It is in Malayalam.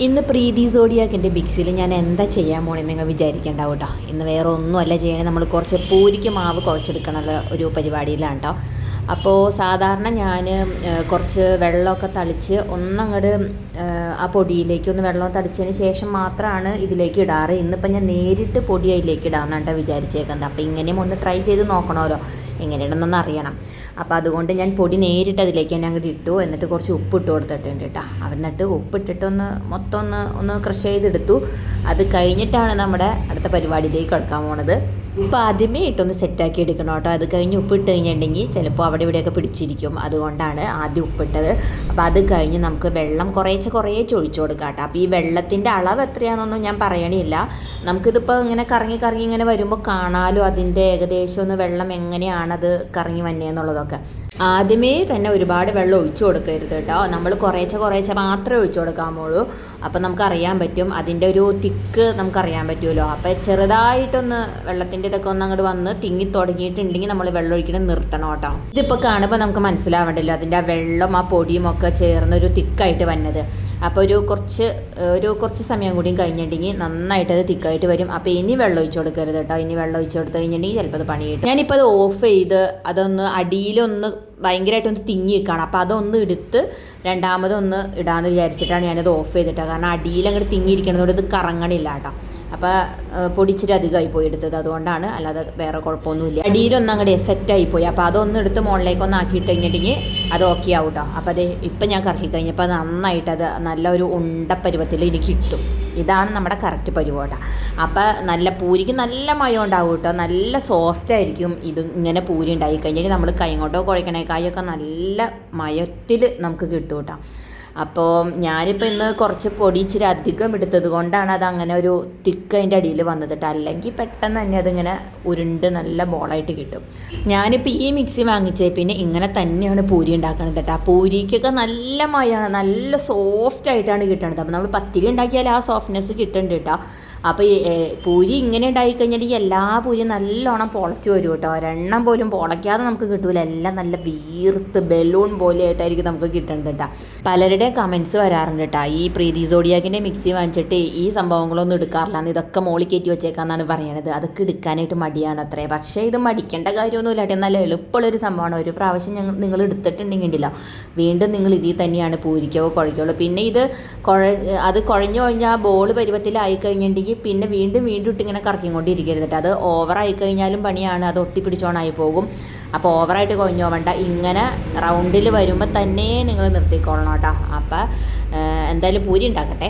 ഇന്ന് പ്രീതി സോഡിയാക്കിന്റെ മിക്സിയിൽ ഞാൻ എന്താ ചെയ്യാൻ പോണെന്ന് നിങ്ങൾ വിചാരിക്കേണ്ടാവും കേട്ടോ ഇന്ന് വേറെ ഒന്നുമല്ല ചെയ്യണേ. നമ്മൾ കുറച്ച് പൂരിക്ക് മാവ് കുറച്ചെടുക്കണുള്ള ഒരു പരിപാടിയിലാണ് കേട്ടോ അപ്പോൾ സാധാരണ ഞാൻ കുറച്ച് വെള്ളമൊക്കെ തളിച്ച് ഒന്നങ്ങോട്ട് ആ പൊടിയിലേക്ക് ഒന്ന് വെള്ളം തളിച്ചതിന് ശേഷം മാത്രമാണ് ഇതിലേക്ക് ഇടാറ്. ഇന്നിപ്പോൾ ഞാൻ നേരിട്ട് പൊടി അതിലേക്ക് ഇടാമെന്നാണ് വിചാരിച്ചേക്കുന്നത്. അപ്പോൾ ഇങ്ങനെയും ഒന്ന് ട്രൈ ചെയ്ത് നോക്കണമല്ലോ എങ്ങനെയാണെന്നൊന്ന് അറിയണം. അപ്പോൾ അതുകൊണ്ട് ഞാൻ പൊടി നേരിട്ട് അതിലേക്ക് തന്നെ അങ്ങോട്ട് ഇട്ടു. എന്നിട്ട് കുറച്ച് ഉപ്പ് ഇട്ട് കൊടുത്തിട്ടുണ്ട് കേട്ടോ എന്നിട്ട് ഉപ്പിട്ടിട്ട് ഒന്ന് മൊത്തം ഒന്ന് ഒന്ന് ക്രഷ് ചെയ്തെടുത്തു. അത് കഴിഞ്ഞിട്ടാണ് നമ്മുടെ അടുത്ത പരിപാടിയിലേക്ക് കിടക്കാൻ പോണത്. ഉപ്പ് ആദ്യമേ ഇട്ടൊന്ന് സെറ്റാക്കി എടുക്കണം കേട്ടോ അത് കഴിഞ്ഞ് ഉപ്പിട്ട് കഴിഞ്ഞിട്ടുണ്ടെങ്കിൽ ചിലപ്പോൾ അവിടെ ഇവിടെയൊക്കെ പിടിച്ചിരിക്കും. അതുകൊണ്ടാണ് ആദ്യം ഉപ്പിട്ടത്. അപ്പോൾ അത് കഴിഞ്ഞ് നമുക്ക് വെള്ളം കുറേച്ച് കുറേശ്ശെ ഒഴിച്ചു കൊടുക്കാം കേട്ടോ. അപ്പോൾ ഈ വെള്ളത്തിന്റെ അളവ് എത്രയാണെന്നൊന്നും ഞാൻ പറയണില്ല. നമുക്കിതിപ്പോൾ ഇങ്ങനെ കറങ്ങി കറങ്ങി ഇങ്ങനെ വരുമ്പോൾ കാണാലോ അതിന്റെ ഏകദേശം ഒന്ന് വെള്ളം എങ്ങനെയാണത് കറങ്ങി വന്നേന്നുള്ളതൊക്കെ ആദ്യമേ തന്നെ ഒരുപാട് വെള്ളം ഒഴിച്ചു കൊടുക്കരുത് കേട്ടോ. നമ്മൾ കുറേശ്ശെ കുറേശ്ശെ മാത്രമേ ഒഴിച്ചു കൊടുക്കാമുള്ളൂ അപ്പം നമുക്കറിയാൻ പറ്റും അതിന്റെ ഒരു തിക്ക് നമുക്കറിയാൻ പറ്റുമല്ലോ. അപ്പോൾ ചെറുതായിട്ടൊന്ന് വെള്ളത്തിന്റെ ഇതൊക്കെ ഒന്ന് അങ്ങോട്ട് വന്ന് തിങ്ങി തുടങ്ങിയിട്ടുണ്ടെങ്കിൽ നമ്മൾ വെള്ളം ഒഴിക്കണം നിർത്തണം കേട്ടോ. ഇതിപ്പോൾ കാണുമ്പോൾ നമുക്ക് മനസ്സിലാവണ്ടല്ലോ അതിന്റെ ആ വെള്ളം ആ പൊടിയും ഒക്കെ ചേർന്ന് ഒരു തിക്കായിട്ട് വന്നത്. അപ്പോൾ ഒരു കുറച്ച് ഒരു കുറച്ച് സമയം കൂടിയും കഴിഞ്ഞിട്ടുണ്ടെങ്കിൽ നന്നായിട്ട് അത് തിക്കായിട്ട് വരും. അപ്പോൾ ഇനി വെള്ളം ഒഴിച്ചു കൊടുക്കരുത് കേട്ടോ. ഇനി വെള്ളം ഒഴിച്ചു കൊടുത്ത് കഴിഞ്ഞിട്ടുണ്ടെങ്കിൽ ചിലപ്പോൾ അത് പണി കിട്ടും. ഞാനിപ്പോൾ അത് ഓഫ് ചെയ്ത് അതൊന്ന് അടിയിലൊന്ന് ഭയങ്കരമായിട്ടൊന്ന് തിങ്ങി നിൽക്കുകയാണ് അപ്പോൾ അതൊന്ന് എടുത്ത് രണ്ടാമതൊന്ന് ഇടാമെന്ന് വിചാരിച്ചിട്ടാണ് ഞാനത് ഓഫ് ചെയ്തിട്ടത്. കാരണം അടിയിൽ അങ്ങോട്ട് തിങ്ങിയിരിക്കണതോട് ഇത് കറങ്ങണില്ല കേട്ടോ. അപ്പോൾ പൊടിച്ചിട്ട് അധികമായി പോയി എടുത്തത്. അതുകൊണ്ടാണ് അല്ലാതെ വേറെ കുഴപ്പമൊന്നുമില്ല. അടിയിലൊന്നും അങ്ങോട്ട് സെറ്റായി പോയി. അപ്പോൾ അതൊന്ന് എടുത്ത് മുകളിലേക്ക് ഒന്ന് ആക്കിയിട്ട് കഴിഞ്ഞിട്ടുണ്ടെങ്കിൽ അത് ഓക്കെ ആവും കേട്ടോ. അപ്പോൾ അത് ഇപ്പം ഞാൻ കറക്കി കഴിഞ്ഞപ്പോൾ അത് നന്നായിട്ട് അത് നല്ല ഒരു ഉണ്ട പരുവത്തിൽ എനിക്ക് കിട്ടും. ഇതാണ് നമ്മുടെ കറക്റ്റ് പരിപോട്ട. അപ്പോൾ നല്ല പൂരിക്ക് നല്ല മയം ഉണ്ടാവും കേട്ടോ നല്ല സോഫ്റ്റ് ആയിരിക്കും ഇത് ഇങ്ങനെ പൂരി ഉണ്ടായി കഴിഞ്ഞാൽ നമ്മൾ കൈ കൊണ്ടോ കുഴക്കണേക്കായൊക്കെ നല്ല മയത്തിൽ നമുക്ക് കിട്ടും കേട്ടോ അപ്പോൾ ഞാനിപ്പോൾ ഇന്ന് കുറച്ച് പൊടി ഇച്ചിരി അധികം എടുത്തത് കൊണ്ടാണ് അത് അങ്ങനെ ഒരു തിക്ക് അതിന്റെ അടിയിൽ വന്നതിട്ട് അല്ലെങ്കിൽ പെട്ടെന്ന് തന്നെ അതിങ്ങനെ ഉരുണ്ട് നല്ല ബോളായിട്ട് കിട്ടും. ഞാനിപ്പോൾ ഈ മിക്സി വാങ്ങിച്ചേ പിന്നെ ഇങ്ങനെ തന്നെയാണ് പൂരി ഉണ്ടാക്കണത് കേട്ടോ ആ പൂരിക്കൊക്കെ നല്ല മയാണ് നല്ല സോഫ്റ്റ് ആയിട്ടാണ് കിട്ടണത്. അപ്പോൾ നമ്മൾ പത്തിരി ഉണ്ടാക്കിയാൽ ആ സോഫ്റ്റ്നെസ് കിട്ടുന്നുണ്ട് കേട്ടോ അപ്പോൾ പൂരി ഇങ്ങനെ ഉണ്ടായി കഴിഞ്ഞാൽ ഈ എല്ലാ പൂരിയും നല്ലോണം പൊളച്ച് വരും കേട്ടോ ഒരെണ്ണം പോലും പൊളയ്ക്കാതെ നമുക്ക് കിട്ടൂല. എല്ലാം നല്ല വീർത്ത് ബലൂൺ പോലെ ആയിട്ടായിരിക്കും നമുക്ക് കിട്ടുന്നത് കേട്ടോ പലരുടെ കമൻസ് വരാറുണ്ട് കേട്ടോ ഈ പ്രീതി സോഡിയാക്കിന്റെ മിക്സി വാങ്ങിച്ചിട്ട് ഈ സംഭവങ്ങളൊന്നും എടുക്കാറില്ല എന്ന് ഇതൊക്കെ മോളി കയറ്റി വെച്ചേക്കാന്നാണ് പറയണത്. അതൊക്കെ എടുക്കാനായിട്ട് മടിയാണ് അത്രേ പക്ഷേ ഇത് മടിക്കേണ്ട കാര്യമൊന്നുമില്ല കേട്ടോ നല്ല എളുപ്പമുള്ളൊരു സംഭവമാണ്. ഒരു പ്രാവശ്യം ഞങ്ങൾ നിങ്ങൾ എടുത്തിട്ടുണ്ടെങ്കിലോ വീണ്ടും നിങ്ങൾ ഇതിൽ തന്നെയാണ് പൂരിക്കോ കുഴയ്ക്കുള്ളൂ പിന്നെ ഇത് കുഴ അത് കുഴഞ്ഞു കഴിഞ്ഞാൽ ബോൾ പരുവത്തിലായി കഴിഞ്ഞിട്ടുണ്ടെങ്കിൽ പിന്നെ വീണ്ടും വീണ്ടും ഇട്ടിങ്ങനെ കറക്കിക്കൊണ്ടിരിക്കരുത് അത് ഓവറായി കഴിഞ്ഞാലും പണിയാണ്. അത് ഒട്ടിപ്പിടിച്ചോണായി പോകും. അപ്പോൾ ഓവറായിട്ട് കുഴഞ്ഞു പോകണ്ട ഇങ്ങനെ റൗണ്ടിൽ വരുമ്പോൾ തന്നെ നിങ്ങൾ നിർത്തിക്കൊള്ളണം കേട്ടോ അപ്പോൾ എന്തായാലും പൂരി ഉണ്ടാക്കട്ടെ.